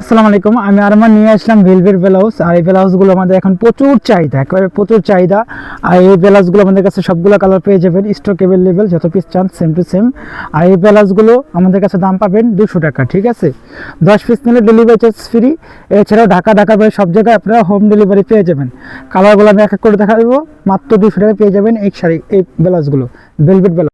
আসসালামু আলাইকুম, আমি আরমান, নিয়ে আসলাম ভেলভেট ব্লাউজ আর এই ব্লাউজগুলো আমাদের এখন প্রচুর চাহিদা, একেবারে প্রচুর চাহিদা। আর এই ব্লাউজগুলো আমাদের কাছে সবগুলো কালার পেয়ে যাবেন স্টক অ্যাভেলেবেল যত পিস চান সেম টু সেম আর এই ব্লাউজগুলো আমাদের কাছে দাম পাবেন দুশো টাকা, ঠিক আছে? দশ পিস নিলে ডেলিভারি চার্জ ফ্রি এছাড়াও ঢাকা ঢাকা বাইরে সব জায়গায় আপনারা হোম ডেলিভারি পেয়ে যাবেন। কালারগুলো আমি এক এক করে দেখা দেবো মাত্র দুশো টাকা পেয়ে যাবেন এই শাড়ি, এই ব্লাউজগুলো ভেলভেট ব্লাউজ